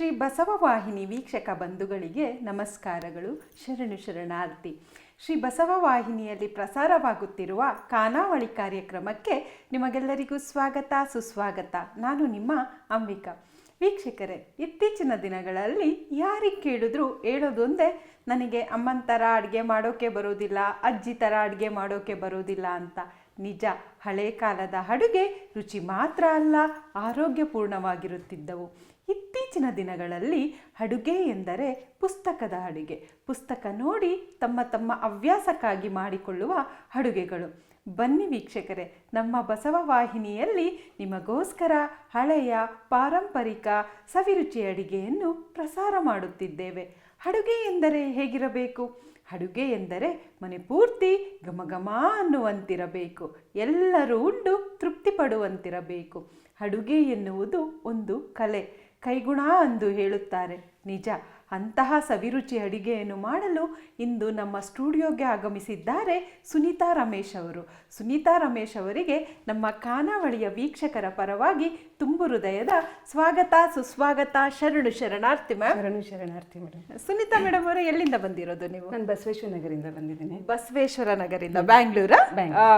ಶ್ರೀ ಬಸವವಾಹಿನಿ ವೀಕ್ಷಕ ಬಂಧುಗಳಿಗೆ ನಮಸ್ಕಾರಗಳು. ಶರಣು ಶರಣಾರ್ಥಿ. ಶ್ರೀ ಬಸವವಾಹಿನಿಯಲ್ಲಿ ಪ್ರಸಾರವಾಗುತ್ತಿರುವ ಖಾನಾವಳಿ ಕಾರ್ಯಕ್ರಮಕ್ಕೆ ನಿಮಗೆಲ್ಲರಿಗೂ ಸ್ವಾಗತ, ಸುಸ್ವಾಗತ. ನಾನು ನಿಮ್ಮ ಅಂಬಿಕಾ. ವೀಕ್ಷಕರೇ, ಇತ್ತೀಚಿನ ದಿನಗಳಲ್ಲಿ ಯಾರಿಗೆ ಕೇಳಿದ್ರು ಹೇಳೋದೊಂದೇ, ನನಗೆ ಅಮ್ಮನ ಥರ ಅಡುಗೆ ಮಾಡೋಕೆ ಬರೋದಿಲ್ಲ, ಅಜ್ಜಿ ಥರ ಅಡುಗೆ ಮಾಡೋಕೆ ಬರೋದಿಲ್ಲ ಅಂತ. ನಿಜ, ಹಳೆ ಕಾಲದ ಅಡುಗೆ ರುಚಿ ಮಾತ್ರ ಅಲ್ಲ, ಆರೋಗ್ಯಪೂರ್ಣವಾಗಿರುತ್ತಿದ್ದವು. ಇತ್ತೀಚಿನ ದಿನಗಳಲ್ಲಿ ಅಡುಗೆ ಎಂದರೆ ಪುಸ್ತಕದ ಅಡುಗೆ. ಪುಸ್ತಕ ನೋಡಿ ತಮ್ಮ ತಮ್ಮ ಹವ್ಯಾಸಕ್ಕಾಗಿ ಮಾಡಿಕೊಳ್ಳುವ ಅಡುಗೆಗಳು. ಬನ್ನಿ ವೀಕ್ಷಕರೇ, ನಮ್ಮ ಬಸವ ವಾಹಿನಿಯಲ್ಲಿ ನಿಮಗೋಸ್ಕರ ಹಳೆಯ ಪಾರಂಪರಿಕ ಸವಿರುಚಿ ಅಡಿಗೆಯನ್ನು ಪ್ರಸಾರ ಮಾಡುತ್ತಿದ್ದೇವೆ. ಅಡುಗೆ ಎಂದರೆ ಹೇಗಿರಬೇಕು? ಅಡುಗೆ ಎಂದರೆ ಮನೆ ಪೂರ್ತಿ ಘಮಘಮ ಅನ್ನುವಂತಿರಬೇಕು. ಎಲ್ಲರೂ ಉಂಡು ತೃಪ್ತಿ ಪಡುವಂತಿರಬೇಕು ಅಡುಗೆ ಎನ್ನುವುದು ಒಂದು ಕಲೆ. ಕೈಗುಣ ಅಂದು ಹೇಳುತ್ತಾರೆ. ನಿಜ ಅಂತಹ ಸವಿರುಚಿ ಅಡಿಗೆಯನ್ನು ಮಾಡಲು ಇಂದು ನಮ್ಮ ಸ್ಟುಡಿಯೋಗೆ ಆಗಮಿಸಿದ್ದಾರೆ ಸುನೀತಾ ರಮೇಶ್ ಅವರು. ಸುನೀತಾ ರಮೇಶ್ ಅವರಿಗೆ ನಮ್ಮ ಖಾನಾವಳಿಯ ವೀಕ್ಷಕರ ಪರವಾಗಿ ತುಂಬು ಹೃದಯದ ಸ್ವಾಗತ ಸುಸ್ವಾಗತ ಶರಣು ಶರಣಾರ್ಥಿ ಮ್ಯಾಮ್. ಶರಣು ಶರಣಾರ್ಥಿ ಮೇಡಮ್. ಸುನೀತಾ ಮೇಡಮ್ ಅವರು ಎಲ್ಲಿಂದ ಬಂದಿರೋದು ನೀವು? ನಾನು ಬಸವೇಶ್ವರ ನಗರಿಂದ ಬಂದಿದ್ದೀನಿ. ಬಸವೇಶ್ವರ ನಗರಿಂದ ಬ್ಯಾಂಗ್ಳೂರ.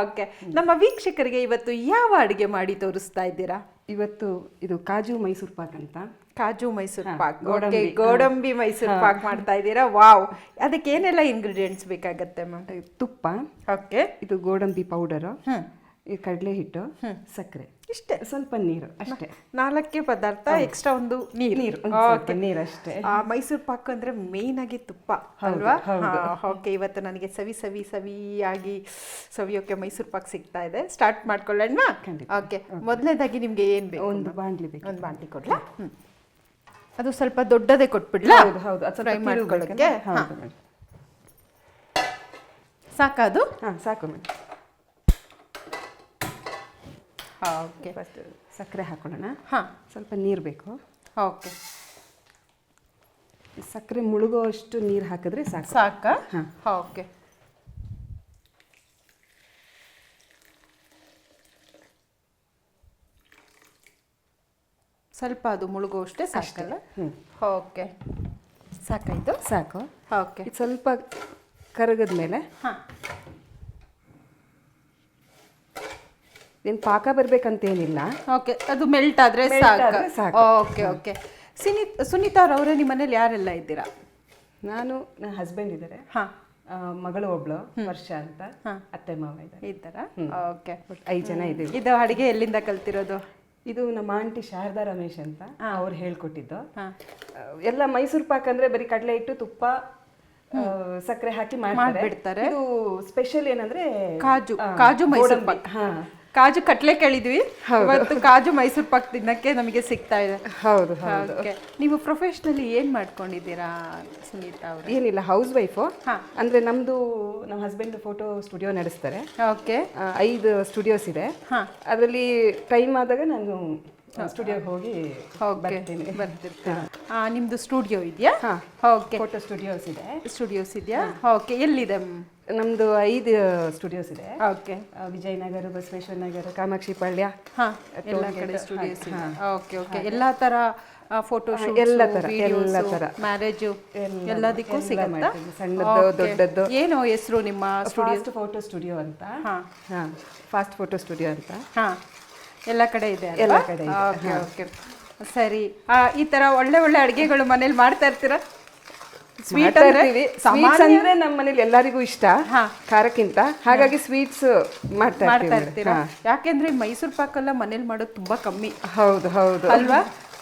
ಓಕೆ. ನಮ್ಮ ವೀಕ್ಷಕರಿಗೆ ಇವತ್ತು ಯಾವ ಅಡುಗೆ ಮಾಡಿ ತೋರಿಸ್ತಾ ಇದ್ದೀರಾ? ಇವತ್ತು ಇದು ಕಾಜು ಮೈಸೂರು ಪಾಕ್ ಅಂತ. ಕಾಜು ಮೈಸೂರು ಪಾಕ್. ಗೋಡಂಬಿ. ಓಕೆ ಗೋಡಂಬಿ ಮೈಸೂರು ಪಾಕ್ ಮಾಡ್ತಾ ಇದ್ದೀರಾ? ವಾವ್ ಅದಕ್ಕೆ ಏನೆಲ್ಲ ಇಂಗ್ರೀಡಿಯೆಂಟ್ಸ್ ಬೇಕಾಗತ್ತೆ ಮ್ಯಾಮ್ ತುಪ್ಪ ಓಕೆ ಇದು ಗೋಡಂಬಿ ಪೌಡರ್ ಈ ಕಡಲೆ ಹಿಟ್ಟು ಸಕ್ಕರೆ. ಇಷ್ಟೇ. ಸ್ವಲ್ಪ ನೀರು ಅಷ್ಟೇ. ನಾಲ್ಕೇ ಪದಾರ್ಥ ಎಕ್ಸ್ಟ್ರಾ ಒಂದು ನೀರು. ನೀರು ಅಷ್ಟೇ. ಆ ಮೈಸೂರು ಪಾಕ್ ಅಂದ್ರೆ ಮೇನ್ ಆಗಿ ತುಪ್ಪ ಅಲ್ವಾ. ಓಕೆ ಇವತ್ತು ನನಗೆ ಸವಿ ಸವಿ ಸವಿಯಾಗಿ ಸವಿಯೋಕೆ ಮೈಸೂರು ಪಾಕ್ ಸಿಗ್ತಾ ಇದೆ. ಸ್ಟಾರ್ಟ್ ಮಾಡ್ಕೊಳ್ಳೋಣ. ಓಕೆ ಮೊದಲನೇದಾಗಿ ನಿಮ್ಗೆ ಏನ್ ಬೇಕು? ಒಂದು ಬಾಂಡ್ಲಿ ಬೇಕು ಒಂದು ಬಾಂಡ್ಲಿ ಕೊಡ್ಲಾ. ಅದು ಸ್ವಲ್ಪ ದೊಡ್ಡದೇ ಕೊಟ್ಬಿಡ್ಲಾ? ಹೌದು ಹೌದು. ಫ್ರೈ ಮಾಡ್ಕೊಳ್ಳೋಕೆ? ಸಾಕಾ ಅದು? ಹಾಂ ಸಾಕು ಮೇಡಮ್. ಓಕೆ ಫಸ್ಟ್ ಸಕ್ಕರೆ ಹಾಕೊಳ್ಳೋಣ. ಹಾಂ. ಸ್ವಲ್ಪ ನೀರು ಬೇಕು. ಓಕೆ ಸಕ್ಕರೆ ಮುಳುಗೋ ಅಷ್ಟು ನೀರು ಹಾಕಿದ್ರೆ ಸಾಕು. ಸಾಕಾ? ಹಾಂ. ಓಕೆ ಸ್ವಲ್ಪ ಅದು ಮುಳುಗುವಷ್ಟೇ ಸಾಕಲ್ಲ? ಹ್ಞೂ ಓಕೆ ಸಾಕಾಯಿತು? ಸಾಕು. ಓಕೆ ಸ್ವಲ್ಪ ಕರಗದ ಮೇಲೆ ಹಾಂ. ಏನು ಪಾಕ ಬರ್ಬೇಕಂತೇನಿಲ್ಲ. ಓಕೆ ಅದು ಮೆಲ್ಟ್ ಆದರೆ Melt ಸಾಕು. ಆದ್ರೆ ಸಾಕು. ಓಕೆ ಓಕೆ ಸುನೀತ್ ಸುನೀತಾ ಅವರೇ ನಿಮ್ಮ ಮನೇಲಿ ಯಾರೆಲ್ಲ ಇದ್ದೀರಾ? ನಾನು ನನ್ನ ಹಸ್ಬೆಂಡ್ ಇದ್ದಾರೆ ಹಾಂ. ಆ, ಮಗಳು ಒಬ್ಳು ವರ್ಷ ಅಂತ. ಅತ್ತೆ ಮಾವ ಇದ್ದಾರೆ ಐದ್ ಓಕೆ ಐದು ಜನ ಇದ್ದೀವಿ. ಇದು ಅಡುಗೆ ಎಲ್ಲಿಂದ ಕಲ್ತಿರೋದು? ಇದು ನಮ್ಮ ಆಂಟಿ ಶಾರದಾ ರಮೇಶ್ ಅಂತ ಅವ್ರು ಹೇಳ್ಕೊಟ್ಟಿದ್ದು. ಹಾಂ. ಆ, ಎಲ್ಲ ಮೈಸೂರು ಪಾಕ್ ಅಂದ್ರೆ ಬರೀ ಕಡಲೆ ಹಿಟ್ಟು ತುಪ್ಪ ಸಕ್ಕರೆ ಹಾಕಿ ಮಾಡ್ತಾರೆ. ಮಾಡ್ಬಿಡ್ತಾರೆ. ಇದು ಸ್ಪೆಷಲ್ ಏನಂದ್ರೆ ಕಾಜು. ಆ, ಕಾಜು ಮೈಸೂರು ಗೋಡಂಬಿ. ಪಾಕ್. ಹಾ. ಕಾಜು ಕಟ್ಲೆ ಕೇಳಿದ್ವಿ. ಇವತ್ತು ಕಾಜು ಮೈಸೂರು ಪಾಕ್ ತಿನ್ನಕ್ಕೆ ನಮಗೆ ಸಿಗ್ತಾ ಇದೆ. ಹೌದು ಹೌದು. ನೀವು ಪ್ರೊಫೆಷ್ನಲಿ ಏನ್ ಮಾಡ್ಕೊಂಡಿದ್ದೀರಾ ಸುನೀತಾ ಅವರು? ಏನಿಲ್ಲ ಹೌಸ್ ವೈಫ್. ಅಂದ್ರೆ ನಮ್ದು ನಮ್ಮ ಹಸ್ಬೆಂಡ್ ಫೋಟೋ ಸ್ಟುಡಿಯೋ ನಡೆಸ್ತಾರೆ. ಓಕೆ. ಆ, ಐದು ಸ್ಟುಡಿಯೋಸ್ ಇದೆ. ಹಾ. ಅದರಲ್ಲಿ ಟೈಮ್ ಆದಾಗ ನಾನು ಸ್ಟುಡಿಯೋಗೆ ಹೋಗಿ ಬರ್ತೀನಿ. ಬರ್ತಿರ್ತೀರಾ? ಆ, ನಿಮ್ದು ಸ್ಟುಡಿಯೋ ಇದೆಯಾ. ಓಕೆ. ಫೋಟೋ ಸ್ಟುಡಿಯೋಸ್ ಇದೆ. ಸ್ಟುಡಿಯೋಸ್ ಇದೆಯಾ? ಓಕೆ ಎಲ್ಲಿದೆ? ನಮ್ದು ಐದು ಸ್ಟುಡಿಯೋಸ್ ಇದೆ. ಓಕೆ. ವಿಜಯನಗರ ಬಸವೇಶ್ವರ ನಗರ ಕಾಮಾಕ್ಷಿ ಪಾಳ್ಯ ಹಾ ಎಲ್ಲ ಕಡೆ ಸ್ಟುಡಿಯೋಸ್ ಇದೆ. Okay okay. ಎಲ್ಲಾ ತರ ಫೋಟೋ ಎಲ್ಲ ತರ, ಎಲ್ಲ ತರ. ಮ್ಯಾರೇಜು ಎಲ್ಲ- ಎಲ್ಲದಕ್ಕೂ ಸಿಗುತ್ತೆ. ಸಣ್ಣದ್ದು, ದೊಡ್ಡದ್ದು. ಏನು ಹೆಸರು ನಿಮ್ಮ ಸ್ಟುಡಿಯೋ? ಫಾಸ್ಟ್ ಫೋಟೋ ಸ್ಟುಡಿಯೋ ಅಂತ. ಹಾ. ಹಾ ಫಾಸ್ಟ್ ಫೋಟೋ ಸ್ಟುಡಿಯೋ ಅಂತ. ಹಾ. ಎಲ್ಲ ಕಡೆ ಇದೆ ಎಲ್ಲ ಕಡೆ ಇದೆ, ಓಕೆ ಓಕೆ ಸರಿ. ಆ, ಈ ತರ ಒಳ್ಳೆ ಒಳ್ಳೆ ಅಡುಗೆಗಳು ಮನೇಲಿ ಮಾಡ್ತಾ ಇರ್ತೀರಾ? ಸ್ವೀಟ್ ಅಂದ್ರೆ? ಸಾಮಾನ್ಯ ಅಂದ್ರೆ? ನಮ್ಮ ಮನೇಲಿ ಎಲ್ಲರಿಗೂ ಇಷ್ಟ. ಹಾ. ಖಾರಕ್ಕಿಂತ. ಹಾಗಾಗಿ ಸ್ವೀಟ್ಸ್ ಮಾಡ್ತಾ ಮಾಡ್ತಾ ಇರ್ತೀರಾ. ಯಾಕೆಂದ್ರೆ ಮೈಸೂರು ಎಲ್ಲ ಮನೇಲಿ ಮಾಡೋದು ತುಂಬಾ ಕಮ್ಮಿ. ಹೌದು ಹೌದು. ಅಲ್ವಾ?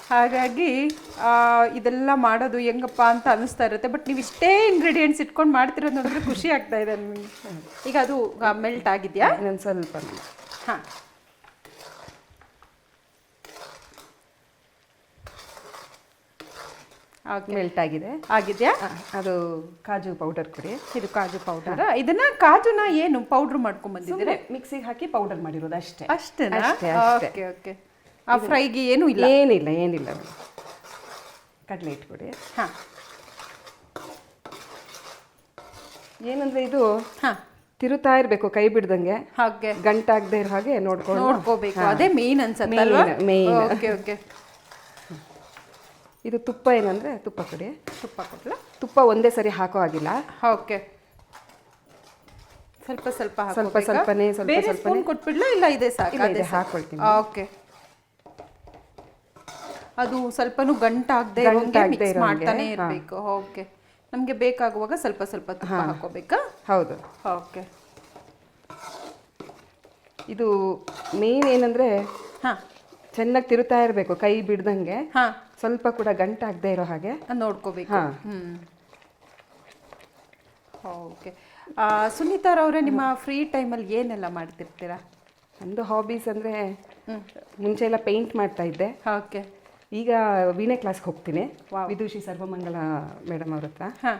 ಹಾಗಾಗಿ ಆ, ಇದೆಲ್ಲ ಮಾಡೋದು ಹೆಂಗಪ್ಪ ಅಂತ ಅನಿಸ್ತಾ ಇರುತ್ತೆ. ಬಟ್ ನೀವು ಇಷ್ಟೇ ಇಂಗ್ರೀಡಿಯೆಂಟ್ಸ್ ಇಟ್ಕೊಂಡು ಮಾಡ್ತಿರೋದು ನೋಡಿದ್ರೆ ಖುಷಿ ಆಗ್ತಾ ಇದೆ ನಿಮಗೆ. ಈಗ ಅದು ಮೆಲ್ಟ್ ಆಗಿದೆಯಾ? ಇನ್ನೊಂದು ಸ್ವಲ್ಪ. ಹಾಂ. ಮೆಲ್ಟ್ ಆಗಿದೆ. ಆಗಿದೆಯಾ? ಅದು ಕಾಜು ಪೌಡರ್ ಕೊಡಿ. ಇದು ಕಾಜು ಪೌಡರ್ ಇದನ್ನ ಕಾಜುನ ಏನು ಪೌಡರ್ ಮಾಡ್ಕೊಂಡ್ ಬಂದಿದ್ದೀರಾ? ಮಿಕ್ಸಿಗೆ ಹಾಕಿ ಪೌಡರ್ ಮಾಡಿರೋದು ಅಷ್ಟೇ. ಅಷ್ಟೇ, ಅಷ್ಟೇ. ಓಕೆ ಓಕೆ ಆ ಫ್ರೈಗೆ ಏನು ಇಲ್ಲ? ಏನಿಲ್ಲ ಏನಿಲ್ಲ ಕಡಲೆ ಇಟ್ಕೊಡಿ ಹಾಂ. ಏನಂದ್ರೆ ಇದು ಹಾಂ. ತಿರುತ್ತಾ ಇರಬೇಕು ಕೈ ಬಿಡ್ದಂಗೆ. ಹಾಗೆ. ಗಂಟಾಗದೆ ಇರೋ ಹಾಗೆ ನೋಡ್ಕೊಂಡು. ನೋಡ್ಕೋಬೇಕು. ಅದೇ ಮೇನ್ ಅನ್ಸತ್ತೆ main. ಓಕೆ ಓಕೆ ಇದು ತುಪ್ಪ ಏನಂದ್ರೆ ತುಪ್ಪ ಕೊಡಿ ತುಪ್ಪ ಕೊಡ್ಲಾ ತುಪ್ಪ ಒಂದೇ ಸರಿ ಹಾಕೋ ಆಗಿಲ್ಲ ಓಕೆ. ಸ್ವಲ್ಪ ಸ್ವಲ್ಪ ಸ್ವಲ್ಪ? ಸ್ವಲ್ಪನೇ, ಸ್ವಲ್ಪ ಸ್ವಲ್ಪ ಕೊಟ್ಬಿಡ್ಲ ಇಲ್ಲ ಇದೆ ಸಾಕು? ಇದೆ, ಸಾಕು. ಓಕೆ. ಅದು ಸ್ವಲ್ಪನೂ ಗಂಟಾಗದೆ ಮಾಡ್ತಾನೆ ಇರಬೇಕು. ಓಕೆ. ನಮಗೆ ಬೇಕಾಗುವಾಗ ಸ್ವಲ್ಪ ಸ್ವಲ್ಪ ತುಪ್ಪ ಹಾಕೋಬೇಕಾ? ಹೌದು. ಓಕೆ. ಇದು ಮೇನ್ ಏನಂದ್ರೆ ಹಾ. ಚೆನ್ನಾಗಿ ತಿರುತ್ತಾ ಇರಬೇಕು ಕೈ ಬಿಡ್ದಂಗೆ. ಹಾ. ಸ್ವಲ್ಪ ಕೂಡ ಗಂಟಾಗದೆ ಇರೋ ಹಾಗೆ. ನೋಡ್ಕೋಬೇಕು. ಹಾ. ಹ್ಮ್. ಓಕೆ. ಸುನೀತಾರವ್ರೆ ನಿಮ್ಮ ಫ್ರೀ ಟೈಮಲ್ಲಿ ಏನೆಲ್ಲ ಮಾಡ್ತಿರ್ತೀರಾ? ನಂದು ಹಾಬೀಸ್ ಅಂದ್ರೆ ಮುಂಚೆ ಎಲ್ಲ ಪೇಂಟ್ ಮಾಡ್ತಾ ಇದ್ದೆ. ಓಕೆ. ಈಗ ವೀಣೆ ಕ್ಲಾಸ್ಗೆ ಹೋಗ್ತೀನಿ. ವಿದುಷಿ ಸರ್ವಮಂಗಲ ಮೇಡಮ್ ಅವ್ರ ಹತ್ರ. ಹಾ.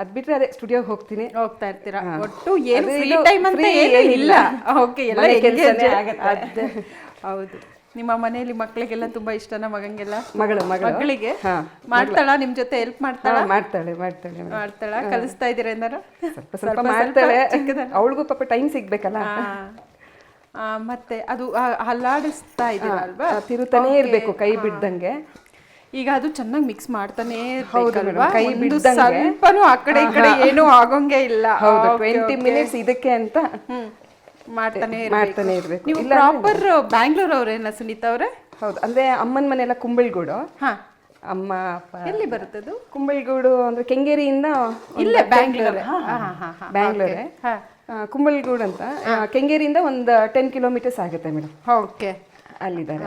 ಅದು ಬಿಟ್ಟರೆ ಅದೇ ಸ್ಟುಡಿಯೋಗೆ ಹೋಗ್ತೀನಿ. ಹೋಗ್ತಾ ಇರ್ತೀರಾ? ಒಟ್ಟು ಏನು ಫ್ರೀ ಟೈಮ್ ಅಂತ ಏನಿಲ್ಲ. ಇಲ್ಲ ಓಕೆ ಎಲ್ಲ. ಕೆಲ್ಸನೇ ಆಗತ್ತೆ. ಹೌದು. ನಿಮ್ಮ ಮನೆಯಲ್ಲಿ ಮಕ್ಕಳಿಗೆಲ್ಲ ತುಂಬಾ ಇಷ್ಟನ ಮಗಂಗೆಲ್ಲ? ಮಗಳು ಮಗಳು. ಮಗಳಿಗೆ? ಮಾಡ್ತಾಳ? ನಿಮ್ ಜೊತೆ ಹೆಲ್ಪ್ ಮಾಡ್ತಾಳ? ಮಾಡ್ತಾಳೆ ಮಾಡ್ತಾಳೆ ಮಾಡ್ತಾಳ? ಕಲಿಸ್ತಾ ಇದೀರ ಏನಾರ? ಸ್ವಲ್ಪ ಮಾಡ್ತಾಳೆ ಅವಳಿಗೂ ಪಾಪ ಟೈಮ್ ಸಿಗ್ಬೇಕಲ್ಲ. ಮತ್ತೆ ಅದು ಹಲ್ಲಾಡಿಸ್ತಾ ಇದೀರ ಅಲ್ವಾ ತಿರುತಾನೆ ತಿರುತ್ತಾನೇ ಇರ್ಬೇಕು ಕೈ ಬಿಡ್ದಂಗೆ. ಈಗ ಅದು ಚೆನ್ನಾಗಿ ಮಿಕ್ಸ್ ಮಾಡ್ತಾನೆ? ಕೈ. ಸ್ವಲ್ಪನೂ ಆ ಕಡೆ ಈ ಕಡೆ ಏನೂ ಆಗೋಂಗೆ ಇಲ್ಲ. ಹೌದು ಟ್ವೆಂಟಿ. ಮಿನಿಟ್ಸ್ ಇದಕ್ಕೆ ಅಂತ ಮಾಡ್ತಾನೆ ಮಾಡ್ತಾನೆ ಇರ್ಬೇಕು. ನೀವು ಪ್ರಾಪರ್ ಬ್ಯಾಂಗ್ಳೂರ್ ಅವ್ರೇನ ಸುನೀತಾ ಅವ್ರೆ? ಹೌದು ಅಂದ್ರೆ ಅಮ್ಮನ ಮನೆಯೆಲ್ಲ ಕುಂಬಳಗೂಡು. ಹಾ. ಅಮ್ಮ ಅಪ್ಪ. ಎಲ್ಲಿ ಬರುತ್ತದು ಕುಂಬಳಗೂಡು ಅಂದ್ರೆ ಕೆಂಗೇರಿಯಿಂದ ಇಲ್ಲೇ ಬ್ಯಾಂಗ್ಳೂರ್ ಕಿಲೋ- ಹಾ, ಹಾ, ಹಾ, ಹಾ. ಬ್ಯಾಂಗ್ಳೂರೇ ಕುಂಬಳಗೂಡು ಅಂತ. ಕೆಂಗೇರಿಯಿಂದ ಒಂದು ಟೆನ್ ಕಿಲೋಮೀಟರ್ಸ್ ಆಗುತ್ತೆ ಮೇಡಮ್. ಓಕೆ ಅಲ್ಲಿದ್ದಾರೆ.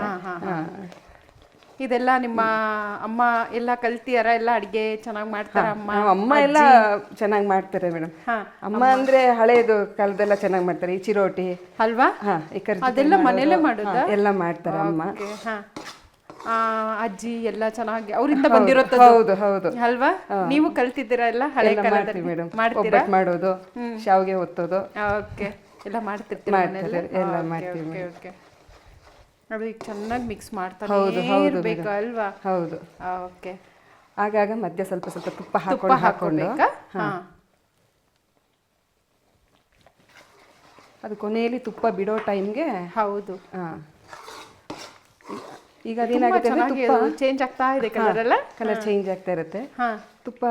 ಇದೆಲ್ಲ ನಿಮ್ಮ ಅಮ್ಮ ಎಲ್ಲ ಕಲ್ತಿಯಾರ? ಎಲ್ಲ ಅಡಿಗೆ ಚೆನ್ನಾಗಿ ಮಾಡ್ತಾರ ಅಮ್ಮ? ಅಮ್ಮ ಎಲ್ಲ ಚೆನ್ನಾಗಿ ಮಾಡ್ತಾರೆ ಮೇಡಮ್. ಹಾ ಅಮ್ಮ ಅಂದ್ರೆ ಹಳೆಯದು ಕಾಲದೆಲ್ಲ ಚೆನ್ನಾಗಿ ಮಾಡ್ತಾರೆ ಈ ಚಿರೋಟಿ. ಅಲ್ವಾ? ಹಾ ಈ ಕರ್ಜಿ ಅದೆಲ್ಲ ಮಾಡೋದು, ಮನೇಲೇ ಎಲ್ಲ ಮಾಡ್ತಾರೆ ಅಮ್ಮ. ಹಾ. ಆ, ಅಜ್ಜಿ ಎಲ್ಲ ಚೆನ್ನಾಗಿ ಅವರಿಂದ ಬಂದಿರೋದು ಹೌದು ಹೌದು. ಅಲ್ವಾ? ನೀವು ಕಲ್ತಿದ್ದೀರಾ ಎಲ್ಲ ಹಳೆ ಎಲ್ಲ ಕಾಲದಲ್ಲಿ? ಮಾಡ್ತೀವಿ ಮೇಡಮ್. ಮಾಡ್ತೀರಾ? ಒಬ್ಬಟ್ಟು ಮಾಡೋದು ಶಾವಿಗೆ ಒತ್ತೋದು. ಓಕೆ ಎಲ್ಲ ಮಾಡ್ತಿರ್ತೀರಾ ಮಾಡ್ತಾರೆ, ಎಲ್ಲ ಮಾಡ್ತೀವಿ ಓಕೆ okay. ಈಗ ಚೆನ್ನಾಗಿ ಮಿಕ್ಸ್ ಮಾಡ್ತಾರೆ ಹೌದು, ಹೌದು ಅಲ್ವಾ ಹೌದು. ಓಕೆ ಆಗಾಗ ಮಧ್ಯ ಸ್ವಲ್ಪ ಸ್ವಲ್ಪ ತುಪ್ಪ ಹಾಕೊಂಡು ಹಾಕೊಂಡು ಅದು ಕೊನೆಯಲ್ಲಿ ತುಪ್ಪ ಬಿಡೋ ಟೈಮ್ಗೆ ಹೌದು. ಈಗ ಅದೇನಾಗುತ್ತೆ ತುಪ್ಪ ಚೇಂಜ್ ಆಗ್ತಾ ಇದೆ ಕಲರ್ ಎಲ್ಲ? ಕಲರ್ ಚೇಂಜ್ ಆಗ್ತಾ ಇರುತ್ತೆ. ಹಾ. ತುಪ್ಪ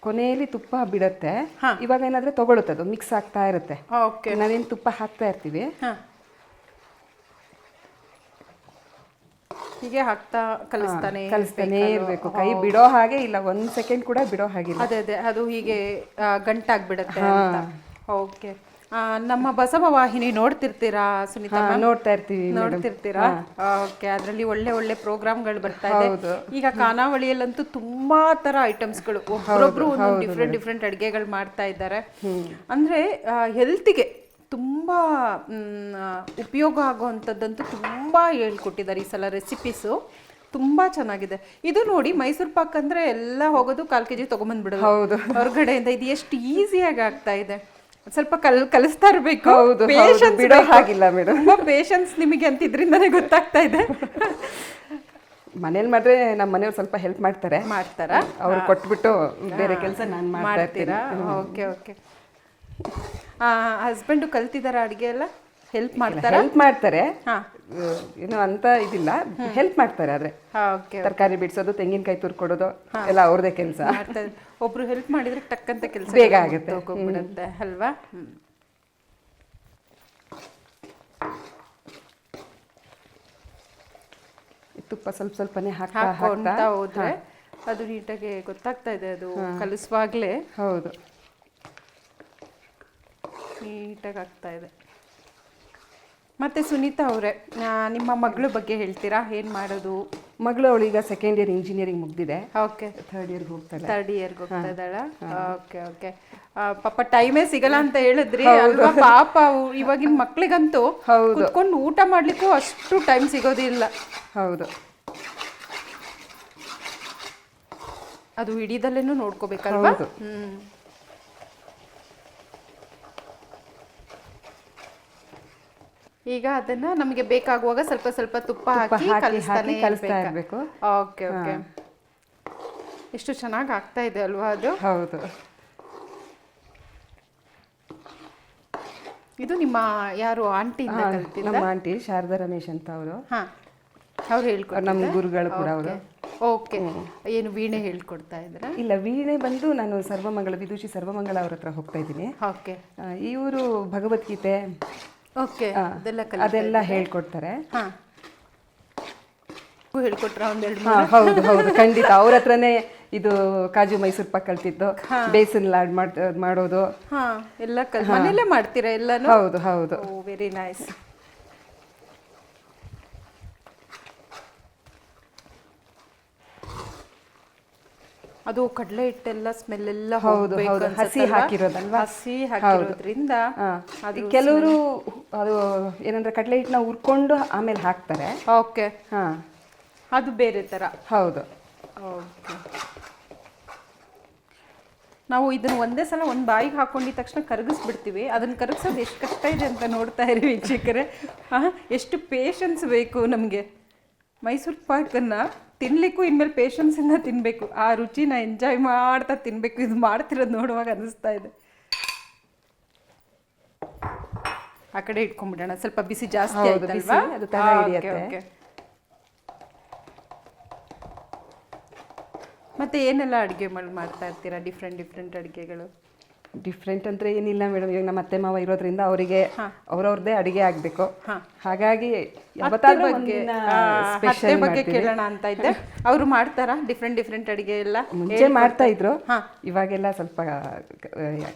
ಕೊನೆಯಲ್ಲಿ ತುಪ್ಪ ಬಿಡುತ್ತೆ. ಇವಾಗ ಏನಾದ್ರೆ ತಗೊಳುತ್ತೆ ಅದು ಮಿಕ್ಸ್ ಆಗ್ತಾ ಇರುತ್ತೆ. ನಾವೇನು ತುಪ್ಪ ಹಾಕ್ತಾ ಇರ್ತೀವಿ ಹೀಗೆ ಹಾಕ್ತಾ ಕಲಿಸ್ತಾನೆ ಕಲಿಸ್ತಾನೆ ಇರಬೇಕು. ಕೈ ಬಿಡೋ ಹಾಗೆ ಇಲ್ಲ ಒಂದ್ ಸೆಕೆಂಡ್ ಕೂಡ ಬಿಡೋ ಹಾಗಿಲ್ಲ. ಅದೇ ಅದೇ ಅದು ಹೀಗೆ ಗಂಟಾಗ್ಬಿಡತ್ತೆ ಅಂತ. ಓಕೆ. ನಮ್ಮ ಬಸವ ವಾಹಿನಿ ನೋಡ್ತಿರ್ತೀರಾ ಸುನಿತಾ ನೋಡ್ತಾ ಇರ್ತೀವಿ ನೋಡ್ತಿರ್ತೀರಾ? ಓಕೆ ಅದರಲ್ಲಿ ಒಳ್ಳೆ ಒಳ್ಳೆ ಪ್ರೋಗ್ರಾಮ್ಗಳು ಬರ್ತಾ ಇದೆ. ಈಗ ಖಾನಾವಳಿಯಲ್ಲಂತೂ ತುಂಬಾ ತರ ಐಟಮ್ಸ್ಗಳು. ಒಬ್ಬರೊಬ್ರು ಒಂದೊಂದು ಡಿಫ್ರೆಂಟ್ ಡಿಫ್ರೆಂಟ್ ಅಡುಗೆಗಳು ಮಾಡ್ತಾ ಇದ್ದಾರೆ. ಅಂದ್ರೆ ಹೆಲ್ತಿಗೆ ತುಂಬಾ ಉಪಯೋಗ ಆಗುವಂಥದ್ದಂತೂ ತುಂಬ ಹೇಳ್ಕೊಟ್ಟಿದ್ದಾರೆ ಈ ಸಲ ರೆಸಿಪೀಸು ತುಂಬ ಚೆನ್ನಾಗಿದೆ. ಇದು ನೋಡಿ ಮೈಸೂರು ಪಾಕ್ ಅಂದರೆ ಎಲ್ಲ ಹೋಗೋದು ಕಾಲು ಕೆ ಜಿ ತೊಗೊಂಬಂದ್ಬಿಡೋದು ಹೌದು. ಹೊರಗಡೆಯಿಂದ ಇದು ಎಷ್ಟು ಈಸಿಯಾಗಿ ಆಗ್ತಾ ಇದೆ. ಸ್ವಲ್ಪ ಕಲ್ ಕಲಿಸ್ತಾ ಇರಬೇಕು. ಹೌದು, ಪೇಷನ್ಸ್ ಬಿಡೋ. ಹಾಗಿಲ್ಲ ಮೇಡಮ್. ತುಂಬ ಪೇಷನ್ಸ್ ನಿಮಗೆ ಅಂತ ಇದರಿಂದನೇ ಗೊತ್ತಾಗ್ತಾ ಇದೆ. ಮನೇಲಿ ಮಾಡಿದ್ರೆ ನಮ್ಮ ಮನೆಯವ್ರು ಸ್ವಲ್ಪ ಹೆಲ್ಪ್ ಮಾಡ್ತಾರೆ. ಮಾಡ್ತಾರಾ? ಅವ್ರು ಕೊಟ್ಬಿಟ್ಟು ಬೇರೆ ಕೆಲಸ ನಾನು ಮಾಡ್ತೀರಾ? Okay okay. ಹಸ್ಬೆಂಡು ಕಲ್ತಿದಾರ ಅಡುಗೆ ಎಲ್ಲ? ಹೆಲ್ಪ್ ಮಾಡ್ತಾರಾ? ಹೆಲ್ಪ್ ಮಾಡ್ತಾರೆ. ಏನೋ ಅಂತ ಇದಿಲ್ಲ. ಹೆಲ್ಪ್ ಮಾಡ್ತಾರೆ ಆದ್ರೆ. ತರಕಾರಿ ಬಿಡಿಸೋದು ತೆಂಗಿನಕಾಯಿ ತುರ್ಕೊಡೋದು ಎಲ್ಲ ಅವ್ರದೇ ಕೆಲಸ. ಒಬ್ರು ಹೆಲ್ಪ್ ಮಾಡಿದ್ರೆ ಟಕ್ಕಂತ ಕೆಲಸ ಬೇಗ ಆಗುತ್ತೆ. ಹೋಗ್ಬಿಡುತ್ತೆ ಅಲ್ವಾ. ತುಪ್ಪ ಸ್ವಲ್ಪ ಸ್ವಲ್ಪನೇ ಹಾಕ್ತಾ ಹೋದ್ರೆ ಅದು ನೀಟಾಗಿ ಗೊತ್ತಾಗ್ತಾ ಇದೆ ಅದು ಕಲಿಸುವಾಗ್ಲೇ. ಹೌದು. ನೀಟಾಗಿ ಆಗ್ತಾ ಇದೆ. ಮತ್ತೆ ಸುನೀತಾ ಅವರೇ ನಿಮ್ಮ ಮಗಳ ಬಗ್ಗೆ ಹೇಳ್ತೀರಾ? ಏನು ಮಾಡೋದು? ಮಗಳು ಅವಳೀಗ ಸೆಕೆಂಡ್ ಇಯರ್ ಇಂಜಿನಿಯರಿಂಗ್ ಮುಗ್ದಿದೆ. ಓಕೆ ಥರ್ಡ್ ಇಯರ್ಗೆ ಹೋಗ್ತಾಳೆ. ಥರ್ಡ್ ಇಯರ್ಗೆ ಹೋಗ್ತಾ ಇದ್ದಾಳ? ಓಕೆ ಓಕೆ ಪಾಪ ಟೈಮೇ ಸಿಗಲ್ಲ ಅಂತ ಹೇಳಿದ್ರಿ. ಅಲ್ವಾ ಪಾಪ ಇವಾಗಿನ ಮಕ್ಳಿಗಂತೂ ಹೌದು. ಕುತ್ಕೊಂಡು ಊಟ ಮಾಡ್ಲಿಕ್ಕೂ ಅಷ್ಟು ಟೈಮ್ ಸಿಗೋದಿಲ್ಲ. ಹೌದು. ಅದು ಹಿಡಿದಲ್ಲೇನು ನೋಡ್ಕೋಬೇಕಲ್ವಾ? ಹೌದು. ಈಗ ಅದನ್ನ ನಮಗೆ ಬೇಕಾಗುವಾಗ ಸ್ವಲ್ಪ ಸ್ವಲ್ಪ ತುಪ್ಪ ಹಾಕಿ ಕಲಿಸ್ತಾನೆ ಕಲಿಸ್ತಾ ಇರಬೇಕು. ಓಕೆ ಓಕೆ ಎಷ್ಟು ಚೆನ್ನಾಗಿ ಆಗ್ತಾ ಇದೆ ಅಲ್ವಾ ಅದು? ಹೌದು. ಇದು ನಿಮ್ಮ ಯಾರು ಆಂಟಿ ನಮ್ಮ ಆಂಟಿ ಶಾರದಾ ರಮೇಶ್ ಅಂತ ಅವರು. ಹಾ. ಅವ್ರು ಹೇಳ್ಕೊಡ್ತಾರೆ ನಮ್ಮ ಗುರುಗಳು ಕೂಡ ಅವರು. ಓಕೆ ಏನು ವೀಣೆ ಹೇಳ್ಕೊಡ್ತಾ ಇದ್ರ? ಇಲ್ಲ ವೀಣೆ ಬಂದು ನಾನು ಸರ್ವಮಂಗಳ ವಿದುಷಿ ಸರ್ವಮಂಗಳ ಅವ್ರ ಹತ್ರ ಹೋಗ್ತಾ ಇದ್ದೀನಿ. ಓಕೆ ಇವರು ಭಗವದ್ಗೀತೆ ಅದೆಲ್ಲ ಹೇಳ್ಕೊಡ್ತಾರೆ. ಹಾ. ಹೇಳ್ಕೊಟ್ರ ಒಂದೆರಡು ಹೌದು ಹೌದು ಖಂಡಿತ. ಅವ್ರ ಹತ್ರನೇ ಇದು ಕಾಜು ಮೈಸೂರು ಪಾಕ್ ಕಲ್ತಿದ್ದು. ಬೇಸನ್ ಲಾಡ್ ಮಾಡೋದು. ಎಲ್ಲ ಮನೆಯಲ್ಲೇ ಮಾಡ್ತೀರಾ ಎಲ್ಲಾನು? ಹೌದು ಹೌದು. ವೆರಿ ನೈಸ್ ಅದು ಕಡಲೆ ಹಿಟ್ಟೆಲ್ಲ ಸ್ಮೆಲ್ ಎಲ್ಲ ಹೌದು, ಹೌದು. ಹಸಿ ಹಾಕಿರೋದಲ್ವಾ? ಹಸಿ ಹಾಕಿರೋದ್ರಿಂದ ಅದು ಕೆಲವರು ಅದು ಏನಂದ್ರೆ ಕಡಲೆ ಹಿಟ್ಟನ್ನ ಹುರ್ಕೊಂಡು ಆಮೇಲೆ ಹಾಕ್ತಾರೆ. ಓಕೆ. ಹಾ. ಅದು ಬೇರೆ ತರ. ಹೌದು. ಓಕೆ. ನಾವು ಇದನ್ನ ಒಂದೇ ಸಲ ಒಂದು ಬಾಯಿಗೆ ಹಾಕೊಂಡಿದ ತಕ್ಷಣ ಕರಗಿಸ್ಬಿಡ್ತೀವಿ. ಅದನ್ನ ಕರಗಿಸೋದು ಎಷ್ಟು ಕಷ್ಟ ಇದೆ ಅಂತ ನೋಡ್ತಾ ಇರಿ ವೀಕ್ಷಕರೇ. ಎಷ್ಟು ಪೇಷನ್ಸ್ ಬೇಕು ನಮಗೆ. ಮೈಸೂರು ಪಾಕನ್ನು ತಿನ್ಲಿಕ್ಕೂ ಇನ್ಮೇಲೆ ಪೇಷನ್ಸಿಂದ ತಿನ್ನಬೇಕು ಆ ರುಚಿನ ಎಂಜಾಯ್ ಮಾಡ್ತಾ ತಿನ್ನಬೇಕು ಇದು ಮಾಡ್ತಿರೋದು ನೋಡುವಾಗ ಅನಿಸ್ತಾ ಇದೆ. ಆ ಕಡೆ ಇಟ್ಕೊಂಡ್ಬಿಡೋಣ ಸ್ವಲ್ಪ ಬಿಸಿ ಜಾಸ್ತಿ ಹೌದು, ಆಯ್ತಲ್ವಾ? ಅದು ತಳ ಆ, ಓಕೆ, ಹಿಡಿಯತ್ತೆ. ಓಕೆ. ಮತ್ತೆ ಏನೆಲ್ಲ ಅಡುಗೆ ಮಾಡ್ತಾ ಇರ್ತೀರಾ? ಡಿಫ್ರೆಂಟ್ ಡಿಫ್ರೆಂಟ್ ಅಡುಗೆಗಳು? ಡಿಫ್ರೆಂಟ್ ಅಂದ್ರೆ ಏನಿಲ್ಲ ಮೇಡಮ್ ಇವಾಗ ನಮ್ಮ ಅತ್ತೆ ಮಾವ ಇರೋದ್ರಿಂದ ಅವರಿಗೆ ಅವ್ರವ್ರದ್ದೇ ಅಡಿಗೆ ಆಗ್ಬೇಕು. ಹಾಗಾಗಿ ಯಾವತ್ತಾದ್ರೂ ಅತ್ತೆ ಸ್ಪೆಷಲ್ ಬಗ್ಗೆ ಕೇಳೋಣ ಅಂತ ಇದ್ದೆ. ಅವರು ಮಾಡ್ತಾರಾ? ಡಿಫ್ರೆಂಟ್ ಡಿಫ್ರೆಂಟ್ ಅಡುಗೆ ಎಲ್ಲ? ಮುಂಚೆ ಮಾಡ್ತಾ ಇದ್ರು. ಇವಾಗೆಲ್ಲ ಸ್ವಲ್ಪ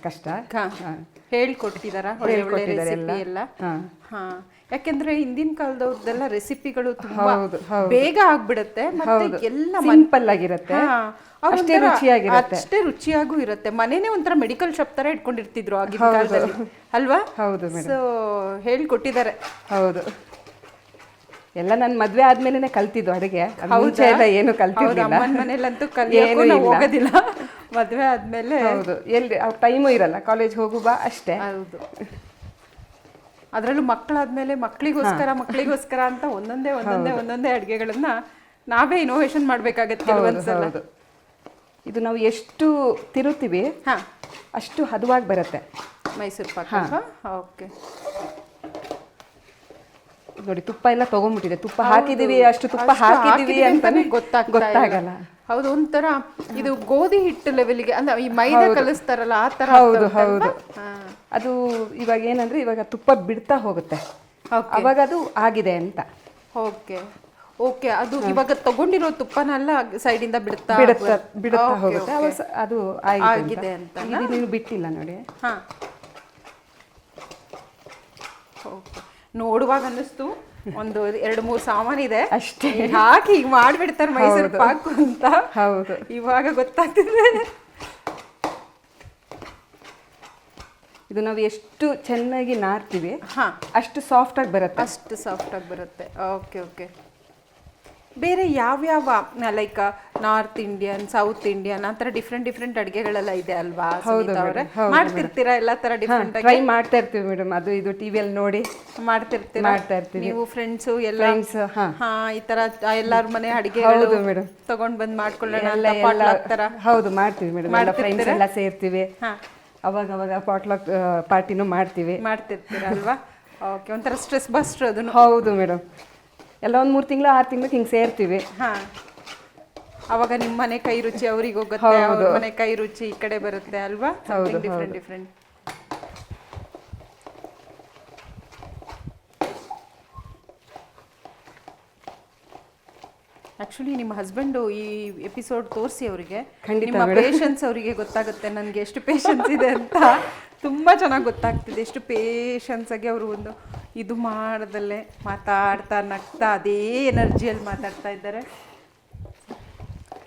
ಕಷ್ಟ. ಹೇಳ್ಕೊಟ್ಟಿದಾರ? ಎಲ್ಲ? ಹಾ. ಹಾ. ಯಾಕೆಂದ್ರೆ ಹಿಂದಿನ ಕಾಲದವ್ರದ್ದೆಲ್ಲ ರೆಸಿಪಿಗಳು ತುಂಬಾ. ಬೇಗ ಆಗ್ಬಿಡತ್ತೆ ಮತ್ತೆ ಎಲ್ಲ ಸಿಂಪಲ್ ಆಗಿರುತ್ತೆ. ಅಷ್ಟೇ ರುಚಿಯಾಗಿರುತ್ತೆ. ಅಷ್ಟೇ ರುಚಿಯಾಗೂ ಇರುತ್ತೆ. ಮನೇನೆ ಒಂಥರ ಮೆಡಿಕಲ್ ಶಾಪ್ ತರ ಇಟ್ಕೊಂಡಿರ್ತಿದ್ರು ಆಗಿನ ಕಾಲದಲ್ಲಿ. ಅಲ್ವಾ? ಹೌದು ಸೊ ಹೇಳ್ಕೊಟ್ಟಿದ್ದಾರೆ. ಹೌದು. ಎಲ್ಲ ನನ್ನ ಮದ್ವೆ ಆದ್ಮೇಲೆ ಕಲ್ತಿದ್ದು ಅಡುಗೆ. ಅದ್ ಮುಂಚೆ ಎಲ್ಲ ಏನು ಕಲ್ತಿದ್ದಿಲ್ಲ ಕಲ್ತಿರ್ಲಿಲ್ಲ ಮನೇಲಂತೂ ಕಲಿಯೋಕ್ಕೂ ನಾವು ಹೋಗೋದಿಲ್ಲ. ಮದ್ವೆ ಆದ್ಮೇಲೆ ಹೌದು. ಎಲ್ಲಿ ಟೈಮು ಇರಲ್ಲ. ಕಾಲೇಜ್ ಹೋಗು ಬಾ ಅಷ್ಟೇ. ಹೌದು. ಅದರಲ್ಲೂ ಮಕ್ಕಳಾದ್ಮೇಲೆ ಮಕ್ಕಳಿಗೋಸ್ಕರ ಮಕ್ಕಳಿಗೋಸ್ಕರ ಅಂತ ಒಂದೊಂದೇ ಒಂದೊಂದೇ ಒಂದೊಂದೇ ಅಡುಗೆಗಳನ್ನ ನಾವೇ ಇನೋವೇಷನ್ ಮಾಡಬೇಕಾಗತ್ತೆ ಕೆಲವೊಂದ್ಸಲ. ಇದು ನಾವು ಎಷ್ಟು ತಿರುತ್ತೀವಿ ಹಾ. ಅಷ್ಟು ಹದವಾಗಿ ಬರುತ್ತೆ. ಮೈಸೂರು ಪಾಕ ಓಕೆ. ನೋಡಿ ತುಪ್ಪ ಎಲ್ಲ ತಗೊಂಡ್ಬಿಟ್ಟಿದೆ ತುಪ್ಪ ಹಾಕಿದೀವಿ ಅಷ್ಟು ತುಪ್ಪ ಹಾಕಿದೀವಿ ಅಂತಾನೆ ಗೊತ್ತಾಗ ಗೊತ್ತಾಗಲ್ಲ. ಹೌದು ಒಂಥರ ಇದು ಗೋಧಿ ಹಿಟ್ಟು ಲೆವೆಲ್ಗೆ ಅಂದ್ರೆ ಈ ಮೈದಾ ಕಲಿಸ್ತಾರಲ್ಲ ಆ ತರ ಹೌದು ಹೌದು. ಅದು ಇವಾಗ ಏನಂದ್ರೆ ಇವಾಗ ತುಪ್ಪ ಬಿಡ್ತಾ ಹೋಗುತ್ತೆ. ಅವಾಗ ಅದು ಆಗಿದೆ ಅಂತ. ಓಕೆ ಓಕೆ ಅದು ಇವಾಗ ತಗೊಂಡಿರೋ ತುಪ್ಪನೆಲ್ಲ ಸೈಡಿಂದ ಇಂದ ಬಿಡುತ್ತಾ ಬಿಡುತ್ತಾ ಹೋಗುತ್ತೆ. ಅದು ಆಗಿದೆ ಅಂತ. ನೀನು ಬಿಟ್ಟಿಲ್ಲ ನೋಡಿ. ಹಾ. ಓಕೆ ನೋಡುವಾಗ ಅನ್ನಿಸ್ತು. ಒಂದು ಎರಡು ಮೂರು ಸಾಮಾನು ಇದೆ. ಅಷ್ಟೇ. ಹಾಕಿ ಈಗ ಮಾಡಿಬಿಡ್ತಾರೆ ಮೈಸೂರು ಪಾಕು ಅಂತ. ಹೌದು. ಇವಾಗ ಗೊತ್ತಾಗ್ತಿದೆ. ಇದು ನಾವು ಎಷ್ಟು ಚೆನ್ನಾಗಿ ನಾರ್ತೀವಿ ಹಾ. ಅಷ್ಟು ಸಾಫ್ಟ್ ಆಗಿ ಬರುತ್ತೆ. ಅಷ್ಟು ಸಾಫ್ಟ್ ಆಗಿ ಬರುತ್ತೆ. ಓಕೆ ಓಕೆ ಬೇರೆ ಯಾವ್ಯಾವ like North Indian South Indian ಆ ತರ ಡಿಫ್ರೆಂಟ್ ಡಿಫ್ರೆಂಟ್ ಅಡುಗೆಗಳೆಲ್ಲ ಇದೆ ಅಲ್ವಾ ಸುನೀತಾ ಅವರೇ? ಮಾಡ್ತಿರ್ತೀರಾ ಎಲ್ಲ ತರ ಡಿಫ್ರೆಂಟ್ ಟ್ರೈ ಮಾಡ್ತಾ ಇರ್ತೀವಿ ಮೇಡಮ್ ಅದು ಇದು ಟಿವಿಯಲ್ಲಿ ನೋಡಿ. ಮಾಡ್ತಿರ್ತೀರಾ? ಮಾಡ್ತಾ ಇರ್ತೀವಿ. ನೀವು ಫ್ರೆಂಡ್ಸು ಎಲ್ಲ ಫ್ರೆಂಡ್ಸ್ ಹಾ. ಹಾ ಈ ತರ ಎಲ್ಲಾರ ಮನೆ ಅಡಿಗೆ ಹೌದು ಮೇಡಮ್. ತಗೊಂಡ್ ಬಂದ್ ಮಾಡ್ಕೊಳ್ಳೋಣ ಎಲ್ಲ ಅಂತ ಎಲ್ಲ potluck ತರ ಹೌದು ಮಾಡ್ತೀವಿ ಮೇಡಮ್ ಎಲ್ಲ ಫ್ರೆಂಡ್ಸ್ ಎಲ್ಲ ಸೇರ್ತೀವಿ. ಹಾ. ಅವಾಗ ಅವಾಗ ಪಾಟ್ಲಾಕ್ ಪಾರ್ಟಿನೂ ಮಾಡ್ತೀವಿ. ಮಾಡ್ತಿರ್ತೀರ ಅಲ್ವಾ? ಓಕೆ ಒಂಥರ ಸ್ಟ್ರೆಸ್ ಬಸ್ಟರ್ ಅದನ್ನು. ಹೌದು ಮೇಡಮ್. ಎಲ್ಲ ಒಂದು ಮೂರು ತಿಂಗಳು ಆರು ತಿಂಗಳು ಹಿಂಗೆ ಸೇರ್ತೀವಿ. ಹಾ. ಅವಾಗ ನಿಮ್ಮ ಮನೆ ಕೈ ರುಚಿ ಅವ್ರಿಗೆ ಹೋಗುತ್ತೆ ಅವ್ರ ಮನೆ ಕೈ ರುಚಿ ಈ ಕಡೆ ಬರುತ್ತೆ ಅಲ್ವಾ? ಡಿಫ್ರೆಂಟ್ ಡಿಫ್ರೆಂಟ್ ಆಕ್ಚುಲಿ ನಿಮ್ಮ ಹಸ್ಬೆಂಡ್ ಈ ಎಪಿಸೋಡ್ ತೋರಿಸಿ ಅವರಿಗೆ. ನಿಮ್ಮ ಪೇಷನ್ಸ್ ಅವರಿಗೆ ಗೊತ್ತಾಗುತ್ತೆ ನನಗೆ ಎಷ್ಟು ಪೇಷನ್ಸ್ ಇದೆ ಅಂತ. ತುಂಬಾ ಚೆನ್ನಾಗಿ ಗೊತ್ತಾಗ್ತಿದೆ ಎಷ್ಟು ಪೇಷನ್ಸ್ ಆಗಿ ಅವರು ಒಂದು ಇದು ಮಾಡದಲ್ಲೇ ಮಾತಾಡ್ತಾ ನಗ್ತಾ ಅದೇ ಎನರ್ಜಿಯಲ್ಲಿ ಮಾತಾಡ್ತಾ ಇದ್ದಾರೆ.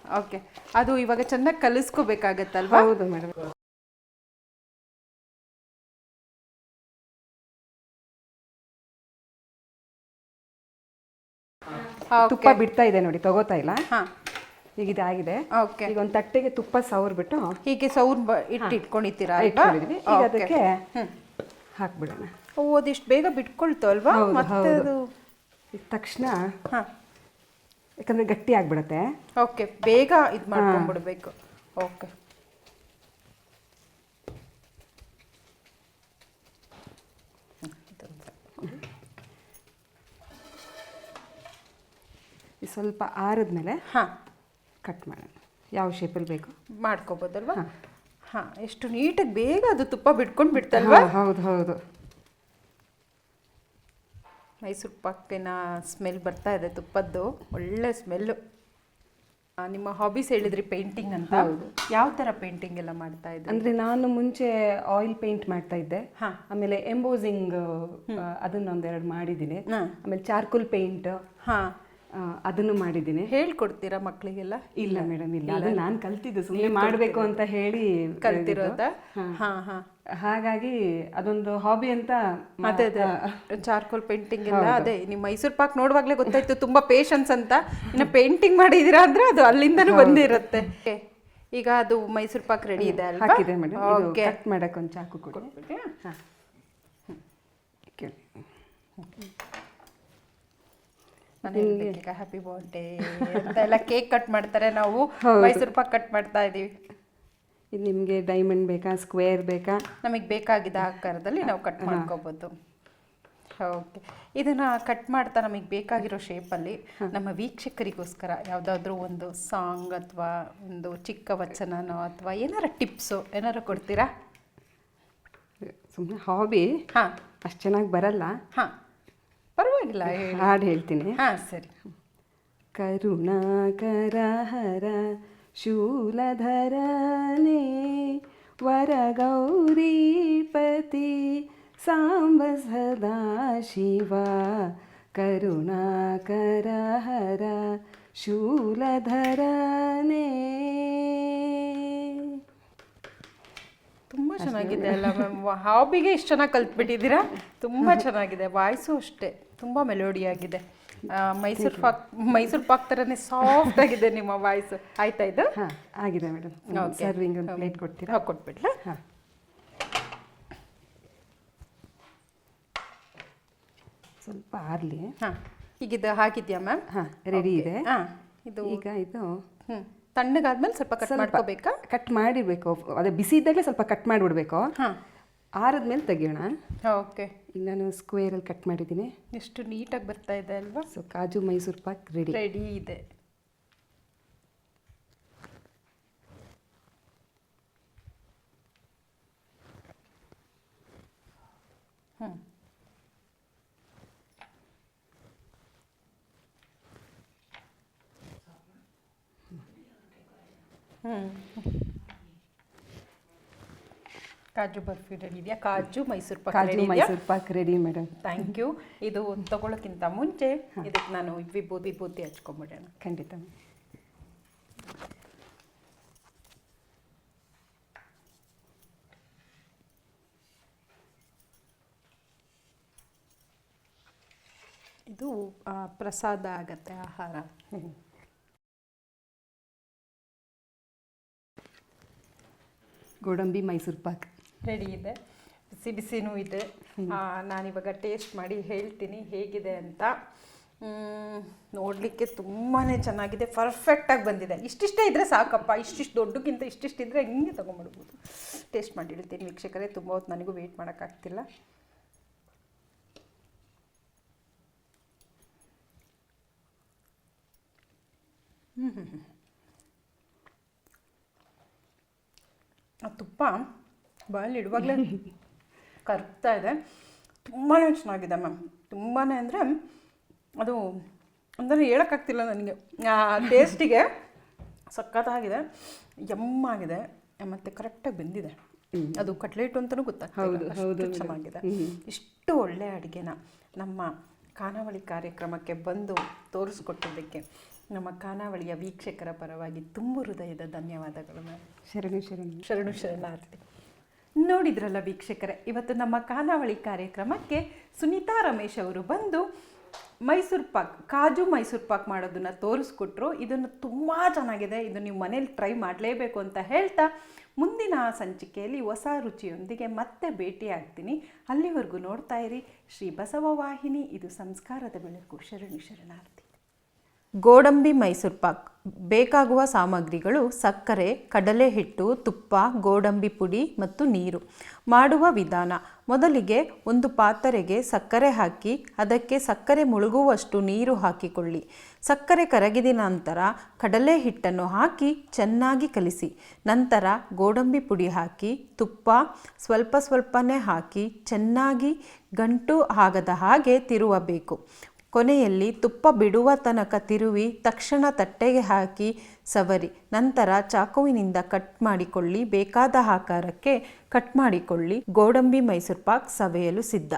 ಓಕೆ ಅದು ಇವಾಗ ಚೆನ್ನಾಗಿ ಕಲಿಸ್ಕೋಬೇಕಾಗತ್ತಲ್ವಾ? ಹೌದು ಮೇಡಮ್. ತುಪ್ಪ ಬಿಡ್ತಾ ಇದೆ ನೋಡಿ ತಗೋತಾ ಇಲ್ಲ? ಹಾ. ಈಗ ಇದಾಗಿದೆ ಓಕೆ ಈಗ ಒಂದ್ ತಟ್ಟೆಗೆ ತುಪ್ಪ ಸವರ್ಬಿಟ್ಟು ಹೀಗೆ ಸೌರ್ ಇಟ್ಟು ಇಟ್ಕೊಂಡಿದ್ದೀರಾ ಈಗ ಅದಕ್ಕೆ ಹಾಕ್ಬಿಡೋಣ. ಓ ಅದಿಷ್ಟು ಬೇಗ ಬಿಟ್ಕೊಳ್ತಲ್ವಾ ಅಲ್ವಾ? ಮತ್ತೆ. ಅದು ತಕ್ಷಣ ಹಾ. ಯಾಕಂದ್ರೆ ಗಟ್ಟಿ ಆಗ್ಬಿಡತ್ತೆ. ಓಕೆ ಬೇಗ ಇದು ಮಾಡ್ಕೊಂಡ್ಬಿಡ್ಬೇಕು. ಓಕೆ ಸ್ವಲ್ಪ ಆರದ್ಮೇಲೆ ಹಾಂ. ಕಟ್ ಮಾಡೋಣ. ಯಾವ ಶೇಪಲ್ಲಿ ಬೇಕು? ಮಾಡ್ಕೋಬೋದಲ್ವಾ? ಹಾಂ. ಎಷ್ಟು ನೀಟಾಗಿ ಬೇಗ ಅದು ತುಪ್ಪ ಬಿಟ್ಕೊಂಡು ಬಿಡ್ತಲ್ವಾ ಹೌದು ಹೌದು. ಮೈಸೂರು ಪಾಕಿನ ಸ್ಮೆಲ್ ಬರ್ತಾ ಇದೆ ತುಪ್ಪದ್ದು. ಒಳ್ಳೆ ಸ್ಮೆಲ್ಲು. ನಿಮ್ಮ ಹಾಬೀಸ್ ಹೇಳಿದ್ರಿ ಪೇಂಟಿಂಗ್ ಅಂತ. ಯಾವ ಥರ ಪೇಂಟಿಂಗ್ ಎಲ್ಲ ಮಾಡ್ತಾ ಇದ್ದೆ ಅಂದರೆ ನಾನು ಮುಂಚೆ ಆಯಿಲ್ ಪೇಂಟ್ ಮಾಡ್ತಾ ಇದ್ದೆ. ಹಾ. ಆಮೇಲೆ ಎಂಬೋಸಿಂಗ್ ಅದನ್ನ ಒಂದೆರಡು ಮಾಡಿದ್ದೀನಿ. ಆಮೇಲೆ ಚಾರ್ಕೋಲ್ ಪೇಂಟ್ ಹಾಂ. ಅದನ್ನು ಮಾಡಿದ್ದೀನಿ. ಹೇಳ್ಕೊಡ್ತೀರಾ ಮಕ್ಕಳಿಗೆಲ್ಲ ಇಲ್ಲ ಮೇಡಮ್ ಇಲ್ಲ. ಅದು ನಾನು ಕಲ್ತಿದ್ದು ಸುಮ್ಮನೆ ಮಾಡಬೇಕು ಅಂತ ಹೇಳಿ ಕಲ್ತಿರೋದ? ಹಾಂ ಹಾಂ. ಹಾಗಾಗಿ ಅದೊಂದು ಹಾಬಿ ಅಂತ ಅದೇ ಅದೇ. ಚಾರ್ಕೋಲ್ ಪೇಂಟಿಂಗ್ ಎಲ್ಲ ಅದೇ. ನಿಮ್ಮ ಮೈಸೂರು ಪಾಕ್ ನೋಡುವಾಗಲೇ ಗೊತ್ತಾಯ್ತು ತುಂಬಾ ಪೇಷನ್ಸ್ ಅಂತ. ಇನ್ನು ಪೇಂಟಿಂಗ್ ಮಾಡಿದೀರಾ ಅಂದ್ರೆ ಅದು ಅಲ್ಲಿಂದನೂ ಬಂದಿರುತ್ತೆ. ಈಗ ಅದು ಮೈಸೂರು ಪಾಕ್ ರೆಡಿ ಇದೆ ಅಲ್ವಾ? ಹಾಕಿದೆ ಮೇಡಮ್. ಓಕೆ ಕಟ್ ಮಾಡಕ್ಕೆ ಒಂದು ಚಾಕು ಕೊಡಿ. ಹಾಂ. ಕೇಳಿ. ಈಗ ಹ್ಯಾಪಿ ಬರ್ಡೇ ಅಂತ ಎಲ್ಲ ಕೇಕ್ ಕಟ್ ಮಾಡ್ತಾರೆ ನಾವು. ಮೈಸೂರು ಪಾಕ್ ಕಟ್ ಮಾಡ್ತಾ ಇದೀವಿ ಇದು ನಿಮಗೆ ಡೈಮಂಡ್ ಬೇಕಾ ಸ್ಕ್ವೇರ್ ಬೇಕಾ? ನಮಗೆ ಬೇಕಾಗಿದ್ದ ಆಕಾರದಲ್ಲಿ ನಾವು ಕಟ್ ಮಾಡ್ಕೋಬೋದು. ಓಕೆ ಇದನ್ನು ಕಟ್ ಮಾಡ್ತಾ ನಮಗೆ ಬೇಕಾಗಿರೋ ಶೇಪಲ್ಲಿ ನಮ್ಮ ವೀಕ್ಷಕರಿಗೋಸ್ಕರ ಯಾವುದಾದ್ರೂ ಒಂದು ಸಾಂಗ್ ಅಥವಾ ಒಂದು ಚಿಕ್ಕ ವಚನನೋ ಅಥವಾ ಏನಾರ ಟಿಪ್ಸು ಏನಾರ ಕೊಡ್ತೀರಾ? ಸುಮ್ಮನೆ ಹಾಬಿ ಹಾಂ. ಅಷ್ಟು ಚೆನ್ನಾಗಿ ಬರಲ್ಲ. ಹಾಂ. ಪರವಾಗಿಲ್ಲ ಹಾಡು ಹೇಳ್ತೀನಿ. ಹಾಂ ಸರಿ. ಕರುಣಾಕರ ಹರ ಶೂಲಧರನೇ ವರಗೌರೀಪತಿ ಸಾಂಬ ಸದಾ ಶಿವ ಕರುಣಾಕರ ಹರ ಶೂಲಧರನೇ ತುಂಬ ಚೆನ್ನಾಗಿದೆ ಅಲ್ಲ ಮ್ಯಾಮ್? ಹಾಬಿಗೆ ಇಷ್ಟು ಚೆನ್ನಾಗಿ ಕಲ್ತ್ಬಿಟ್ಟಿದ್ದೀರಾ? ತುಂಬ ಚೆನ್ನಾಗಿದೆ. ವಾಯ್ಸು ಅಷ್ಟೇ. ತುಂಬ ಮೆಲೋಡಿಯಾಗಿದೆ. ಆಗಿದೆ ಮೈಸೂರು ಪಾಕ್ ಮೈಸೂರು ಪಾಕ್ ಥರನೇ ಸಾಫ್ಟ್ ಆಗಿದೆ ನಿಮ್ಮ ವಾಯ್ಸ್. ಆಯ್ತಾ ಇದು? ಆಗಿದೆ ಮೇಡಮ್. ಸರ್ವಿಂಗ್ ಒಂದು ಪ್ಲೇಟ್ ಕೊಡ್ತೀರಾ? ಕೊಟ್ಬಿಡ್ಲಾ? ಹಾಂ. ಸ್ವಲ್ಪ ಆರಲಿ. ಹಾಂ ಈಗಿದು ಹಾಕಿದ್ಯಾ ಮ್ಯಾಮ್? ಹಾಂ ರೆಡಿ ಇದೆ. ಹಾಂ ಇದು ಈಗ ಇದು ಹ್ಞೂ ತಣ್ಣಗಾದ್ಮೇಲೆ ಸ್ವಲ್ಪ ಕಟ್ ಮಾಡ್ಕೋಬೇಕಾ? ಕಟ್ ಮಾಡಿರ್ಬೇಕು. ಅದೇ ಬಿಸಿ ಇದ್ದಾಗಲೇ ಸ್ವಲ್ಪ ಕಟ್ ಮಾಡಿಬಿಡ್ಬೇಕು. ಹಾಂ. ಆರದ್ಮೇಲೆ ತೆಗಿಯೋಣ. ಓಕೆ. ಈಗ ನಾನು ಸ್ಕ್ವೇರಲ್ಲಿ ಕಟ್ ಮಾಡಿದ್ದೀನಿ. ಎಷ್ಟು ನೀಟಾಗಿ ಬರ್ತಾ ಇದೆ ಅಲ್ವಾ? ಸೊ ಕಾಜು ಮೈಸೂರು ಪಾಕ್ ರೆಡಿ ರೆಡಿ ಇದೆ. ಹ್ಮ್. ಕಾಜು ಬರ್ಫಿ ರೆಡಿ ಇದೆಯಾ? ಕಾಜು ಮೈಸೂರು ಪಾಕ್ ಕಾಜು Mysore pak ready madam thank you ಇದು ತಗೊಳ್ಳೋಕ್ಕಿಂತ ಮುಂಚೆ ಇದಕ್ಕೆ ನಾನು ವಿಭೂತಿ ವಿಭೂತಿ ಹಚ್ಕೊಂಬಿಡೋಣ. ಖಂಡಿತ ಇದು ಪ್ರಸಾದ ಆಗತ್ತೆ ಆಹಾರ. ಗೋಡಂಬಿ ಮೈಸೂರು ಪಾಕ್. ರೆಡಿ ಇದೆ. ಬಿಸಿ ಬಿಸಿನೂ ಇದೆ ನಾನಿವಾಗ ಟೇಸ್ಟ್ ಮಾಡಿ ಹೇಳ್ತೀನಿ ಹೇಗಿದೆ ಅಂತ. ನೋಡಲಿಕ್ಕೆ ತುಂಬಾ ಚೆನ್ನಾಗಿದೆ. ಪರ್ಫೆಕ್ಟಾಗಿ ಬಂದಿದೆ. ಇಷ್ಟಿಷ್ಟೇ ಇದ್ದರೆ ಸಾಕಪ್ಪ. ಇಷ್ಟಿಷ್ಟು ದೊಡ್ಡಕ್ಕಿಂತ ಇಷ್ಟಿಷ್ಟು ಇದ್ದರೆ ಹಿಂಗೆ ತೊಗೊಂಬಿಡ್ಬೋದು ಟೇಸ್ಟ್ ಮಾಡಿ ಹೇಳ್ತೀನಿ ವೀಕ್ಷಕರೇ. ತುಂಬ ಹೊತ್ತು ನನಗೂ ವೆಯ್ಟ್ ಮಾಡೋಕ್ಕಾಗ್ತಿಲ್ಲ. ಆ ತುಪ್ಪ ಬಾಯಲ್ಲಿ ಇಡುವಾಗಲೇ ಕರ್ಗ್ತಾ ಇದೆ. ತುಂಬಾ ಚೆನ್ನಾಗಿದೆ ಮ್ಯಾಮ್. ತುಂಬಾ ಅಂದರೆ ಅದು ಅಂದರೆ ಹೇಳೋಕ್ಕಾಗ್ತಿಲ್ಲ ನನಗೆ. ಆ ಟೇಸ್ಟಿಗೆ ಸಖತ್ತಾಗಿದೆ ಯಮ್ಮಾಗಿದೆ ಮತ್ತು ಕರೆಕ್ಟಾಗಿ ಬೆಂದಿದೆ. ಅದು ಕಟ್ಲೆಟ್ ಅಂತಲೂ ಗೊತ್ತಾಗ್ತದೆ ಚೆನ್ನಾಗಿದೆ. ಇಷ್ಟು ಒಳ್ಳೆಯ ಅಡುಗೆನ ನಮ್ಮ ಖಾನಾವಳಿ ಕಾರ್ಯಕ್ರಮಕ್ಕೆ ಬಂದು ತೋರಿಸ್ಕೊಟ್ಟಿದ್ದಕ್ಕೆ ನಮ್ಮ ಖಾನಾವಳಿಯ ವೀಕ್ಷಕರ ಪರವಾಗಿ ತುಂಬ ಹೃದಯದ ಧನ್ಯವಾದಗಳು ಮ್ಯಾಮ್ ಶರಣು ಶರಣು. ಶರಣು ಶರಣಾರ್ಥಿ. ನೋಡಿದ್ರಲ್ಲ ವೀಕ್ಷಕರೇ ಇವತ್ತು ನಮ್ಮ ಖಾನಾವಳಿ ಕಾರ್ಯಕ್ರಮಕ್ಕೆ ಸುನೀತಾ ರಮೇಶ್ ಅವರು ಬಂದು ಮೈಸೂರು ಪಾಕ್ ಕಾಜು ಮೈಸೂರು ಪಾಕ್ ಮಾಡೋದನ್ನು ತೋರಿಸ್ಕೊಟ್ರು. ಇದನ್ನು ತುಂಬ ಚೆನ್ನಾಗಿದೆ. ಇದು ನೀವು ಮನೇಲಿ ಟ್ರೈ ಮಾಡಲೇಬೇಕು ಅಂತ ಹೇಳ್ತಾ ಮುಂದಿನ ಸಂಚಿಕೆಯಲ್ಲಿ ಹೊಸ ರುಚಿಯೊಂದಿಗೆ ಮತ್ತೆ ಭೇಟಿ ಆಗ್ತೀನಿ ಅಲ್ಲಿವರೆಗೂ ನೋಡ್ತಾ ಇರಿ. ಶ್ರೀ ಬಸವ ವಾಹಿನಿ ಇದು ಸಂಸ್ಕಾರದ ಬೆಳಕು. ಶರಣು ಶರಣಾರ್ಥಿ. ಗೋಡಂಬಿ ಮೈಸೂರು ಪಾಕ್. ಬೇಕಾಗುವ ಸಾಮಗ್ರಿಗಳು ಸಕ್ಕರೆ ಕಡಲೆ ಹಿಟ್ಟು ತುಪ್ಪ, ಗೋಡಂಬಿ ಪುಡಿ ಮತ್ತು ನೀರು. ಮಾಡುವ ವಿಧಾನ. ಮೊದಲಿಗೆ ಒಂದು ಪಾತ್ರೆಗೆ ಸಕ್ಕರೆ ಹಾಕಿ, ಅದಕ್ಕೆ ಸಕ್ಕರೆ ಮುಳುಗುವಷ್ಟು ನೀರು ಹಾಕಿಕೊಳ್ಳಿ. ಸಕ್ಕರೆ ಕರಗಿದ ನಂತರ ಕಡಲೆ ಹಿಟ್ಟನ್ನು ಹಾಕಿ ಚೆನ್ನಾಗಿ ಕಲಿಸಿ. ನಂತರ ಗೋಡಂಬಿ ಪುಡಿ ಹಾಕಿ, ತುಪ್ಪ ಸ್ವಲ್ಪ ಸ್ವಲ್ಪನೇ ಹಾಕಿ, ಚೆನ್ನಾಗಿ ಗಂಟು ಆಗದ ಹಾಗೆ ತಿರುವಬೇಕು. ಕೊನೆಯಲ್ಲಿ ತುಪ್ಪ ಬಿಡುವ ತನಕ ತಿರುವಿ ತಕ್ಷಣ ತಟ್ಟೆಗೆ ಹಾಕಿ ಸವರಿ. ನಂತರ ಚಾಕುವಿನಿಂದ ಕಟ್ ಮಾಡಿಕೊಳ್ಳಿ. ಬೇಕಾದ ಆಕಾರಕ್ಕೆ ಕಟ್ ಮಾಡಿಕೊಳ್ಳಿ. ಗೋಡಂಬಿ ಮೈಸೂರು ಪಾಕ್ ಸವೆಯಲು ಸಿದ್ಧ.